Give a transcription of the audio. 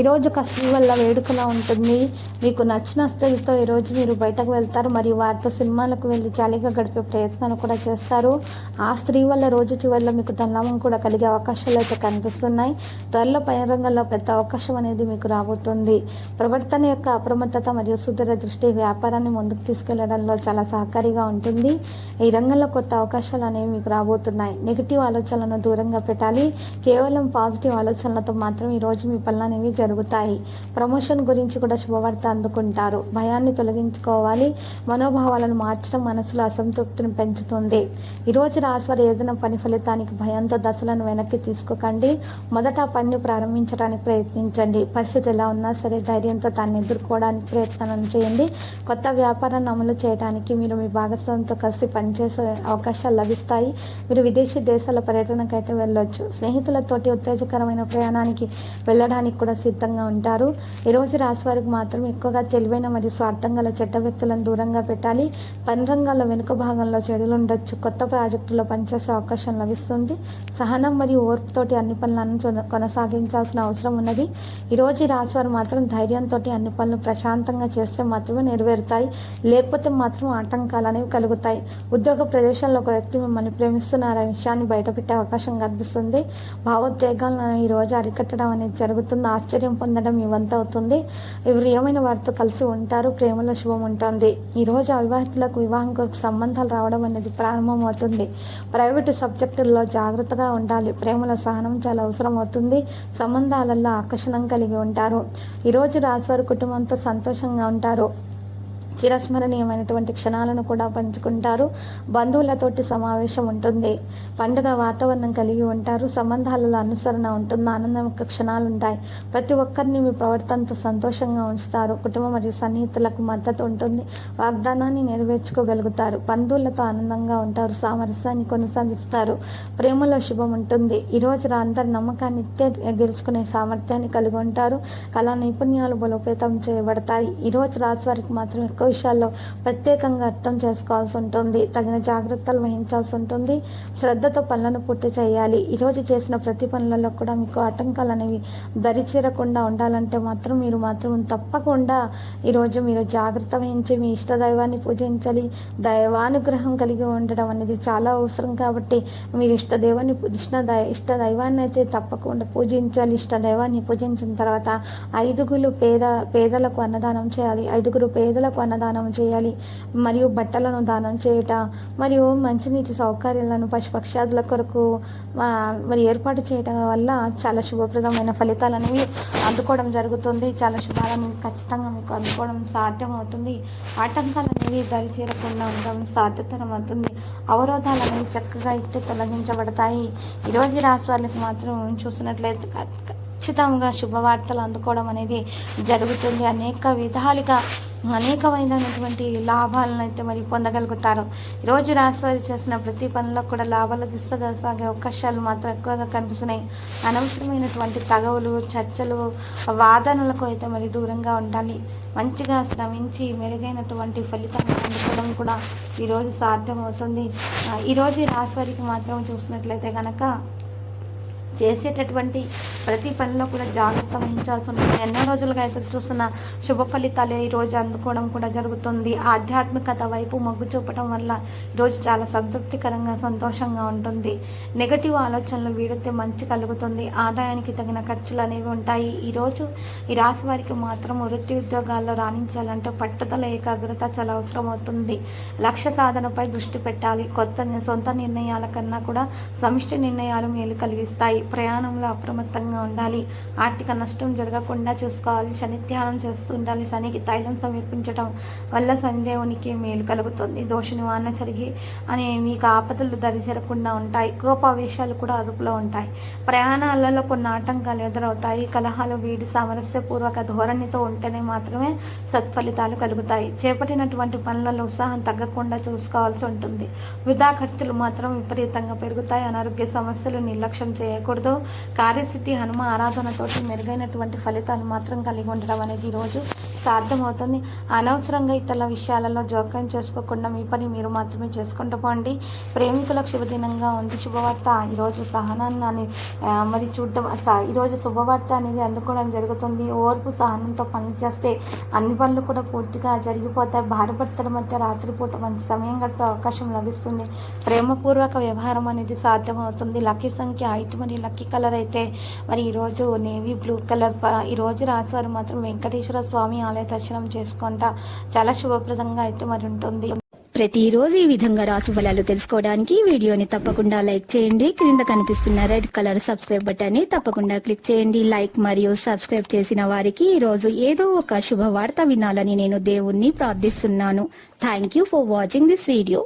ఈరోజు ఒక స్త్రీ వల్ల వేడుకలా ఉంటుంది. మీకు నచ్చిన స్త్రీతో ఈరోజు మీరు బయటకు వెళ్తారు. మరియు వారితో సినిమాలకు వెళ్ళి జాలీగా గడిపే ప్రయత్నాలు కూడా చేస్తారు. ఆ స్త్రీ వల్ల రోజు చివరిలో మీకు ధనలాభం కూడా కలిగే అవకాశాలు అయితే కనిపిస్తున్నాయి. త్వరలో పైన రంగంలో పెద్ద అవకాశం అనేది మీకు రాబోతుంది. ప్రవర్తన యొక్క అప్రమత్తత మరియు సుదూర దృష్టి వ్యాపారాన్ని ముందుకు తీసుకెళ్ళడంలో చాలా సహకారిగా ఉంటుంది. ఈ రంగంలో కొత్త అవకాశాలు అనేవి మీకు రాబోతున్నాయి. నెగిటివ్ ఆలోచనలను దూరంగా పెట్టాలి. కేవలం పాజిటివ్ ఆలోచనలతో మాత్రం ఈ రోజు మీ పనులు అనేవి జరుగుతాయి. ప్రమోషన్ గురించి కూడా శుభవార్త అందుకుంటారు. భయాన్ని తొలగించుకోవాలి. మనోభావాలను మార్చడం మనసులో అసంతృప్తిని పెంచుతుంది. ఈరోజు రాశివారు ఏదైనా పని ఫలితానికి భయంతో దశలను వెనక్కి తీసుకోకండి. మొదట ఆ పనిని ప్రారంభించడానికి ప్రయత్నించండి. పరిస్థితి ఎలా ఉన్నా సరే ధైర్యంతో దాన్ని ఎదుర్కోవడానికి ప్రయత్నం చేయండి. కొత్త వ్యాపారాన్ని అమలు చేయడానికి మీరు మీ భాగస్వామితో కలిసి పనిచేసే అవకాశాలు లభిస్తాయి. మీరు విదేశీ దేశాల పర్యటనకైతే వెళ్ళొచ్చు. స్నేహితులతోటి ఉత్తేజకరమైన ప్రయాణానికి వెళ్ళడానికి కూడా సిద్ధంగా ఉంటారు. ఈరోజు రాశి వారికి మాత్రం ఎక్కువగా తెలివైన మరియు స్వార్థం గల చెడ్డ వ్యక్తులను దూరంగా పెట్టాలి. పని రంగాల వెనుక భాగంలో చెడులు ఉండొచ్చు. కొత్త ప్రాజెక్టులో పనిచేసే అవకాశం లభిస్తుంది. సహనం మరియు ఓర్పుతోటి అన్ని పనులను కొన- కొనసాగించాల్సిన అవసరం ఉన్నది. ఈరోజు ఈ రాశి వారు మాత్రం ధైర్యంతో అన్ని పనులు ప్రశాంతంగా చేస్తే మాత్రమే నెరవేరుతాయి. లేకపోతే మాత్రం ఆటంకాలు అనేవి కలుగుతాయి. ఉద్యోగ ప్రదేశంలో ఒక వ్యక్తి మిమ్మల్ని ప్రేమిస్తున్నారనే విషయాన్ని బయటపెట్టే అవకాశం కనిపిస్తుంది. భావోద్వేగాలను ఈ రోజు అరికట్టడం అనేది జరుగుతుంది. ఆశ్చర్యం పొందడం ఇవంతవుతుంది అవుతుంది. ఎవరు ఏమైనా వారితో కలిసి ఉంటారు. ప్రేమలో శుభం ఉంటుంది. ఈరోజు అవివాహితులకు వివాహం కొరకు సంబంధాలు రావడం అనేది ప్రారంభమవుతుంది ప్రైవేటు సబ్జెక్టుల్లో జాగ్రత్తగా ఉండాలి. ప్రేమల సహనం చాలా అవసరం అవుతుంది. సంబంధాలలో ఆకర్షణం కలిగి ఉంటారు. ఈరోజు రాశివారి కుటుంబంతో సంతోషంగా ఉంటారు. చిరస్మరణీయమైనటువంటి క్షణాలను కూడా పంచుకుంటారు. బంధువులతోటి సమావేశం ఉంటుంది. పండుగ వాతావరణం కలిగి ఉంటారు. సంబంధాలలో అనుసరణ ఉంటుంది. ఆనందం యొక్క క్షణాలు ఉంటాయి. ప్రతి ఒక్కరిని మీ ప్రవర్తనతో సంతోషంగా ఉంచుతారు. కుటుంబం మరియు సన్నిహితులకు మద్దతు ఉంటుంది. వాగ్దానాన్ని నెరవేర్చుకోగలుగుతారు. బంధువులతో ఆనందంగా ఉంటారు. సామరస్యాన్ని కొనసాగిస్తారు. ప్రేమలో శుభం ఉంటుంది. ఈరోజు అందరి నమ్మకాన్ని గెలుచుకునే సామర్థ్యాన్ని కలిగి ఉంటారు. కళా నైపుణ్యాలు బలోపేతం చేయబడతాయి. ఈరోజు రోజు రాశి వారికి మాత్రం ఎక్కువ విషయాల్లో ప్రత్యేకంగా అర్థం చేసుకోవాల్సి ఉంటుంది. తగిన జాగ్రత్తలు వహించాల్సి ఉంటుంది. శ్రద్ధతో పనులను పూర్తి చేయాలి. ఈరోజు చేసిన ప్రతి పనులలో కూడా మీకు ఆటంకాలు అనేవి దరిచేరకుండా ఉండాలంటే మాత్రం మీరు మాత్రం తప్పకుండా ఈరోజు మీరు జాగ్రత్త వహించి మీ ఇష్ట దైవాన్ని పూజించాలి. దైవానుగ్రహం కలిగి ఉండడం అనేది చాలా అవసరం కాబట్టి మీరు ఇష్ట దైవాన్ని ఇష్ట దై ఇష్ట దైవాన్ని అయితే తప్పకుండా పూజించాలి. ఇష్ట దైవాన్ని పూజించిన తర్వాత ఐదుగురు పేద పేదలకు అన్నదానం చేయాలి. ఐదుగురు పేదలకు అన్నదానం చేయాలి. మరియు బట్టలను దానం చేయుట మరియు మంచినీటి సౌకర్యాలను పశుపక్షాదుల కొరకు మరి ఏర్పాటు చేయడం వల్ల చాలా శుభప్రదమైన ఫలితాలు అనేవి అందుకోవడం జరుగుతుంది. చాలా శుభాలను ఖచ్చితంగా మీకు అందుకోవడం సాధ్యమవుతుంది. ఆటంకాలు అనేవి దరి చేరకుండా ఉండడం సాధ్యతరం అవుతుంది అవరోధాలు అనేవి చక్కగా ఇట్టు తొలగించబడతాయి. ఈరోజు రాష్ట్రాలకు మాత్రం చూసినట్లయితే ఖచ్చితంగా శుభవార్తలు అందుకోవడం అనేది జరుగుతుంది. అనేక విధాలుగా అనేకమైనటువంటి లాభాలను అయితే మరి పొందగలుగుతారు. ఈరోజు రాశివారి చేసిన ప్రతి పనిలో కూడా లాభాల దిశగా సాగే అవకాశాలు మాత్రం ఎక్కువగా కనిపిస్తున్నాయి. అనవసరమైనటువంటి తగవులు చర్చలు వాదనలకు అయితే మరి దూరంగా ఉండాలి. మంచిగా శ్రమించి మెరుగైనటువంటి ఫలితాన్ని అందుకోవడం కూడా ఈరోజు సాధ్యమవుతుంది. ఈరోజు రాశివారికి రాశి వారికి మాత్రం చూసినట్లయితే కనుక చేసేటటువంటి ప్రతి పనిలో కూడా జాగ్రత్త వహించాల్సి ఉంటుంది. ఎన్నో రోజులుగా ఎదురు చూస్తున్న శుభ ఫలితాలు ఈ రోజు అందుకోవడం కూడా జరుగుతుంది. ఆధ్యాత్మికత వైపు మొగ్గు చూపడం వల్ల ఈరోజు చాలా సంతృప్తికరంగా సంతోషంగా ఉంటుంది. నెగటివ్ ఆలోచనలు వీడితే మంచి కలుగుతుంది. ఆదాయానికి తగిన ఖర్చులు అనేవి ఉంటాయి. ఈరోజు ఈ రాశి వారికి మాత్రం వృత్తి ఉద్యోగాల్లో రాణించాలంటే పట్టుదల ఏకాగ్రత చాలా అవసరం అవుతుంది. లక్ష్య సాధనపై దృష్టి పెట్టాలి. కొత్త సొంత నిర్ణయాల కన్నా కూడా సమిష్టి నిర్ణయాలు మేలు కలిగిస్తాయి. ప్రయాణంలో అప్రమత్తంగా ఉండాలి. ఆర్థిక నష్టం జరగకుండా చూసుకోవాలి. శని చేస్తూ ఉండాలి. శనికి తైలం సమీపించడం వల్ల శనిదేవునికి మేలు కలుగుతుంది. దోష నివారణ జరిగి అనే మీకు ఆపదలు దరిచేరకుండా ఉంటాయి. కోపావేశాలు కూడా అదుపులో ఉంటాయి. ప్రయాణాలలో కొన్ని ఆటంకాలు ఎదురవుతాయి. కలహాలు వీడి సామరస్యపూర్వక ధోరణితో ఉంటేనే మాత్రమే సత్ఫలితాలు కలుగుతాయి. చేపట్టినటువంటి పనులలో ఉత్సాహం తగ్గకుండా చూసుకోవాల్సి ఉంటుంది. వృధా ఖర్చులు మాత్రం విపరీతంగా పెరుగుతాయి. అనారోగ్య సమస్యలు నిర్లక్ష్యం చేయకూడదు. కార్యసిద్ధి హనుమ ఆరాధనతోటి మెరుగైనటువంటి ఫలితాలు మాత్రం కలిగి ఉండడం అనేది ఈరోజు సాధ్యమవుతుంది. అనవసరంగా ఇతరుల విషయాలలో జోక్యం చేసుకోకుండా మీ పని మీరు మాత్రమే చేసుకుంటూ పోండి. ప్రేమికులకు శుభదినంగా ఉంది. శుభవార్త ఈరోజు సహనాన్ని మరి చూడడం ఈరోజు శుభవార్త అనేది అందుకోవడం జరుగుతుంది. ఓర్పు సహనంతో పనులు చేస్తే అన్ని పనులు కూడా పూర్తిగా జరిగిపోతాయి. భార్యభర్తల మధ్య రాత్రిపూట మంచి సమయం గడిపే అవకాశం లభిస్తుంది. ప్రేమపూర్వక వ్యవహారం అనేది సాధ్యమవుతుంది. లక్కీ సంఖ్య ఐదు మరియు లక్కీ కలర్ అయితే మరి ఈరోజు నేవీ బ్లూ కలర్ ఈరోజు ఈ రోజు రాసేవారు మాత్రం వెంకటేశ్వర స్వామి ఆలయ దర్శనం చేసుకుంటా చాలా శుభప్రదంగా అయితే మరి ఉంటుంది. ప్రతిరోజు ఈ విధంగా రాసు ఫలాలు తెలుసుకోవడానికి వీడియోని తప్పకుండా లైక్ చేయండి. క్రింద కనిపిస్తున్న రెడ్ కలర్ సబ్స్క్రైబ్ బటన్ని తప్పకుండా క్లిక్ చేయండి. లైక్ మరియు సబ్స్క్రైబ్ చేసిన వారికి ఈ రోజు ఏదో ఒక శుభవార్త వినాలని నేను దేవుణ్ణి ప్రార్థిస్తున్నాను. Thank you for watching this video